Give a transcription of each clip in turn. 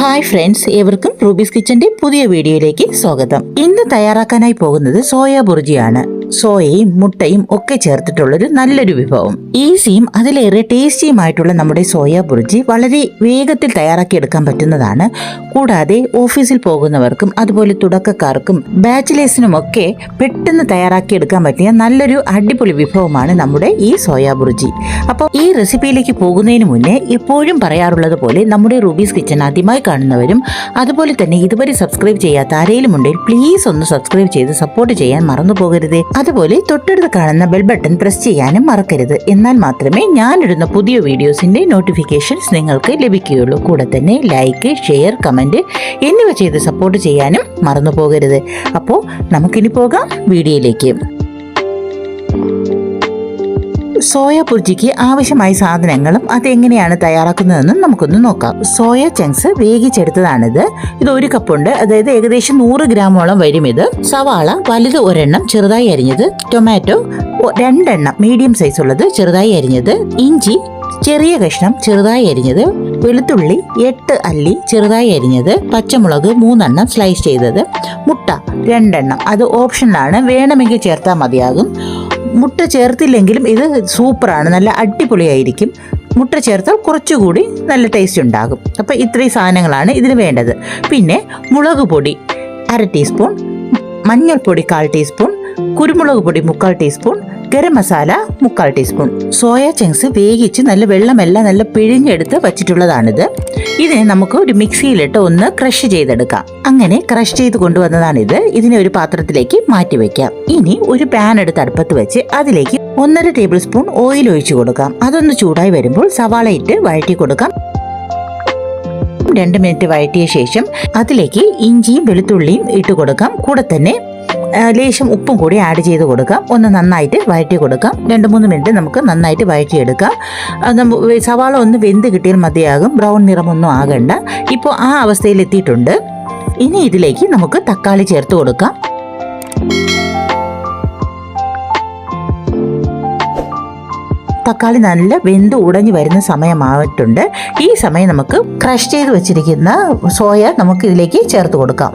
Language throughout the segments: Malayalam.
ഹായ് ഫ്രണ്ട്സ് ഏവർക്കും റൂബീസ് കിച്ചന്റെ പുതിയ വീഡിയോയിലേക്ക് സ്വാഗതം. ഇന്ന് തയ്യാറാക്കാനായി പോകുന്നത് സോയാ ബുർജിയാണ്. സോയയും മുട്ടയും ഒക്കെ ചേർത്തിട്ടുള്ളൊരു നല്ലൊരു വിഭവം. ഈസിയും അതിലേറെ ടേസ്റ്റിയുമായിട്ടുള്ള നമ്മുടെ സോയ ബുർജി വളരെ വേഗത്തിൽ തയ്യാറാക്കി എടുക്കാൻ പറ്റുന്നതാണ്. കൂടാതെ ഓഫീസിൽ പോകുന്നവർക്കും അതുപോലെ തുടക്കക്കാർക്കും ബാച്ചിലേഴ്സിനും ഒക്കെ പെട്ടെന്ന് തയ്യാറാക്കി എടുക്കാൻ പറ്റിയ നല്ലൊരു അടിപൊളി വിഭവമാണ് നമ്മുടെ ഈ സോയ ബുർജി. അപ്പോൾ ഈ റെസിപ്പിയിലേക്ക് പോകുന്നതിന് മുന്നേ എപ്പോഴും പറയാറുള്ളത് പോലെ നമ്മുടെ റൂബീസ് കിച്ചൺ ആദ്യമായി കാണുന്നവരും അതുപോലെ തന്നെ ഇതുവരെ സബ്സ്ക്രൈബ് ചെയ്യാത്ത ആരെങ്കിലും ഉണ്ടെങ്കിൽ പ്ലീസ് ഒന്ന് സബ്സ്ക്രൈബ് ചെയ്ത് സപ്പോർട്ട് ചെയ്യാൻ മറന്നു പോകരുത്. അതുപോലെ തൊട്ടടുത്ത് കാണുന്ന ബെൽ ബട്ടൺ പ്രസ് ചെയ്യാനും മറക്കരുത്. എന്നാൽ മാത്രമേ ഞാനിടുന്ന പുതിയ വീഡിയോസിന്റെ നോട്ടിഫിക്കേഷൻസ് നിങ്ങൾക്ക് ലഭിക്കുകയുള്ളൂ. കൂടെ തന്നെ ലൈക്ക് ഷെയർ കമന്റ് എന്നിവ ചെയ്ത് സപ്പോർട്ട് ചെയ്യാനും മറന്നു പോകരുത് അപ്പോൾ നമുക്കിനി പോകാം വീഡിയോയിലേക്ക്. സോയ പുർജിക്ക് ആവശ്യമായ സാധനങ്ങളും അത് അതെങ്ങനെയാണ് തയ്യാറാക്കുന്നതെന്നും നമുക്കൊന്ന് നോക്കാം. സോയ ചങ്ക്സ് വേവിച്ചെടുത്തതാണിത്. ഇത് ഒരു കപ്പുണ്ട്. അതായത് ഏകദേശം നൂറ് ഗ്രാമോളം വരും ഇത്. സവാള വലുത് ഒരെണ്ണം ചെറുതായി അരിഞ്ഞത് ടൊമാറ്റോ രണ്ടെണ്ണം മീഡിയം സൈസ് ഉള്ളത് ചെറുതായി അരിഞ്ഞത് ഇഞ്ചി ചെറിയ കഷ്ണം ചെറുതായി അരിഞ്ഞത് വെളുത്തുള്ളി എട്ട് അല്ലി ചെറുതായി അരിഞ്ഞത് പച്ചമുളക് മൂന്നെണ്ണം സ്ലൈസ് ചെയ്തത്. മുട്ട രണ്ടെണ്ണം. അത് ഓപ്ഷനിലാണ്. വേണമെങ്കിൽ ചേർത്താൽ മതിയാകും. മുട്ട ചേർത്തില്ലെങ്കിലും ഇത് സൂപ്പറാണ്. നല്ല അടിപൊളിയായിരിക്കും. മുട്ട ചേർത്താൽ കുറച്ചുകൂടി നല്ല ടേസ്റ്റ് ഉണ്ടാകും. അപ്പോൾ ഇത്രയും സാധനങ്ങളാണ് ഇതിന് വേണ്ടത്. പിന്നെ മുളക് പൊടി അര ടീസ്പൂൺ മഞ്ഞൾപ്പൊടി കാൽ ടീസ്പൂൺ കുരുമുളക് പൊടി മുക്കാൽ ടീസ്പൂൺ ഗരം മസാല മുക്കാൽ ടീസ്പൂൺ സോയ ചങ്ക്സ് വേവിച്ച് നല്ല വെള്ളമെല്ലാം നല്ല പിഴിഞ്ഞെടുത്ത് വച്ചിട്ടുള്ളതാണിത്. ഇതിനെ നമുക്ക് ഒരു മിക്സിയിലിട്ട് ഒന്ന് ക്രഷ് ചെയ്തെടുക്കാം. അങ്ങനെ ക്രഷ് ചെയ്ത് കൊണ്ടുവന്നതാണിത്. ഇതിനെ ഒരു പാത്രത്തിലേക്ക് മാറ്റി വെക്കാം. ഇനി ഒരു പാൻ എടുത്ത് അടുപ്പത്ത് വെച്ച് അതിലേക്ക് ഒന്നര ടേബിൾ സ്പൂൺ ഓയിൽ ഒഴിച്ചു കൊടുക്കാം. അതൊന്ന് ചൂടായി വരുമ്പോൾ സവാള ഇട്ട് വഴറ്റി കൊടുക്കാം. രണ്ട് മിനിറ്റ് വഴറ്റിയ ശേഷം അതിലേക്ക് ഇഞ്ചിയും വെളുത്തുള്ളിയും ഇട്ട് കൊടുക്കാം. കൂടെ തന്നെ ലേശം ഉപ്പും കൂടി ആഡ് ചെയ്ത് കൊടുക്കാം. ഒന്ന് നന്നായിട്ട് വഴറ്റി കൊടുക്കാം. രണ്ട് മൂന്ന് മിനിറ്റ് നമുക്ക് നന്നായിട്ട് വഴറ്റിയെടുക്കാം. നമ്മൾ സവാള ഒന്ന് വെന്ത് കിട്ടിയാൽ മതിയാകും. ബ്രൗൺ നിറമൊന്നും ആകണ്ട. ഇപ്പോൾ ആ അവസ്ഥയിൽ എത്തിയിട്ടുണ്ട്. ഇനി ഇതിലേക്ക് നമുക്ക് തക്കാളി ചേർത്ത് കൊടുക്കാം. തക്കാളി നല്ല വെന്ത് ഉടഞ്ഞു വരുന്ന സമയമായിട്ടുണ്ട്. ഈ സമയം നമുക്ക് ക്രഷ് ചെയ്ത് വെച്ചിരിക്കുന്ന സോയ നമുക്ക് ഇതിലേക്ക് ചേർത്ത് കൊടുക്കാം.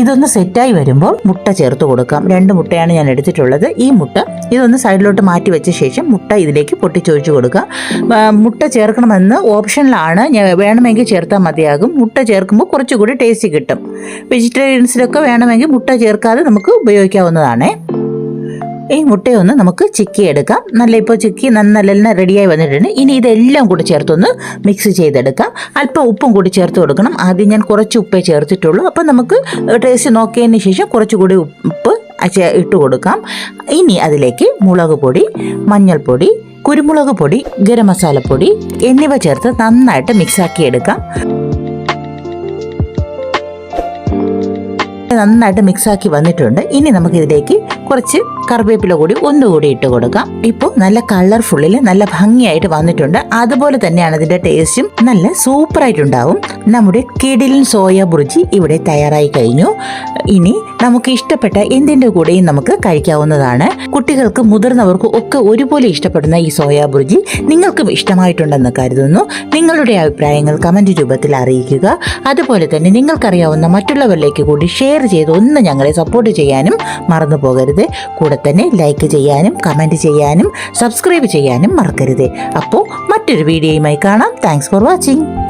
ഇതൊന്ന് സെറ്റായി വരുമ്പോൾ മുട്ട ചേർത്ത് കൊടുക്കാം. രണ്ട് മുട്ടയാണ് ഞാൻ എടുത്തിട്ടുള്ളത്. ഈ മുട്ട ഇതൊന്ന് സൈഡിലോട്ട് മാറ്റി വെച്ച ശേഷം മുട്ട ഇതിലേക്ക് പൊട്ടിച്ചൊഴിച്ച് കൊടുക്കാം ആ, മുട്ട ചേർക്കണമെന്ന് ഓപ്ഷനിലാണ്. വേണമെങ്കിൽ ചേർത്താൽ മതിയാകും. മുട്ട ചേർക്കുമ്പോൾ കുറച്ചുകൂടി ടേസ്റ്റ് കിട്ടും. വെജിറ്റേറിയൻസിലൊക്കെ വേണമെങ്കിൽ മുട്ട ചേർക്കാതെ നമുക്ക് ഉപയോഗിക്കാവുന്നതാണേ. ഈ മുട്ടയൊന്ന് നമുക്ക് ചിക്കി എടുക്കാം നല്ല ഇപ്പോൾ ചിക്കി നല്ല റെഡിയായി വന്നിട്ടുണ്ട്. ഇനി ഇതെല്ലാം കൂടി ചേർത്തൊന്ന് മിക്സ് ചെയ്തെടുക്കാം. അല്പം ഉപ്പും കൂടി ചേർത്ത് കൊടുക്കണം. ആദ്യം ഞാൻ കുറച്ച് ഉപ്പേ ചേർത്തിട്ടുള്ളൂ. അപ്പം നമുക്ക് ടേസ്റ്റ് നോക്കിയതിന് ശേഷം കുറച്ചുകൂടി ഉപ്പ് ഇട്ട് കൊടുക്കാം. ഇനി അതിലേക്ക് മുളക് പൊടി മഞ്ഞൾപ്പൊടി കുരുമുളക് പൊടി ഗരം മസാലപ്പൊടി എന്നിവ ചേർത്ത് നന്നായിട്ട് മിക്സാക്കി എടുക്കാം നന്നായിട്ട് മിക്സാക്കി വന്നിട്ടുണ്ട്. ഇനി നമുക്ക് ഇതിലേക്ക് കുറച്ച് കറിവേപ്പില കൂടി ഒന്നുകൂടി ഇട്ട് കൊടുക്കാം. ഇപ്പോൾ നല്ല കളർഫുള്ളിൽ നല്ല ഭംഗിയായിട്ട് വന്നിട്ടുണ്ട്. അതുപോലെ തന്നെയാണ് ഇതിന്റെ ടേസ്റ്റും നല്ല സൂപ്പറായിട്ടുണ്ടാവും. നമ്മുടെ കിടിലൻ സോയ ബുർജി ഇവിടെ തയ്യാറായി കഴിഞ്ഞു. ഇനി നമുക്ക് ഇഷ്ടപ്പെട്ട എന്തിന്റെ കൂടെയും നമുക്ക് കഴിക്കാവുന്നതാണ്. കുട്ടികൾക്ക് മുതിർന്നവർക്കും ഒക്കെ ഒരുപോലെ ഇഷ്ടപ്പെടുന്ന ഈ സോയാ ബുർജി നിങ്ങൾക്കും ഇഷ്ടമായിട്ടുണ്ടെന്ന് കരുതുന്നു. നിങ്ങളുടെ അഭിപ്രായങ്ങൾ കമന്റ് രൂപത്തിൽ അറിയിക്കുക. അതുപോലെ തന്നെ നിങ്ങൾക്കറിയാവുന്ന മറ്റുള്ളവരിലേക്ക് കൂടി ഷെയർ ചെയ്ത് ഒന്ന് ഞങ്ങളെ സപ്പോർട്ട് ചെയ്യാനും മറന്നു പോകരുത് കൂടെ തന്നെ ലൈക്ക് ചെയ്യാനും കമന്റ് ചെയ്യാനും സബ്സ്ക്രൈബ് ചെയ്യാനും മറക്കരുത്. അപ്പോൾ മറ്റൊരു വീഡിയോയുമായി കാണാം. Thanks for watching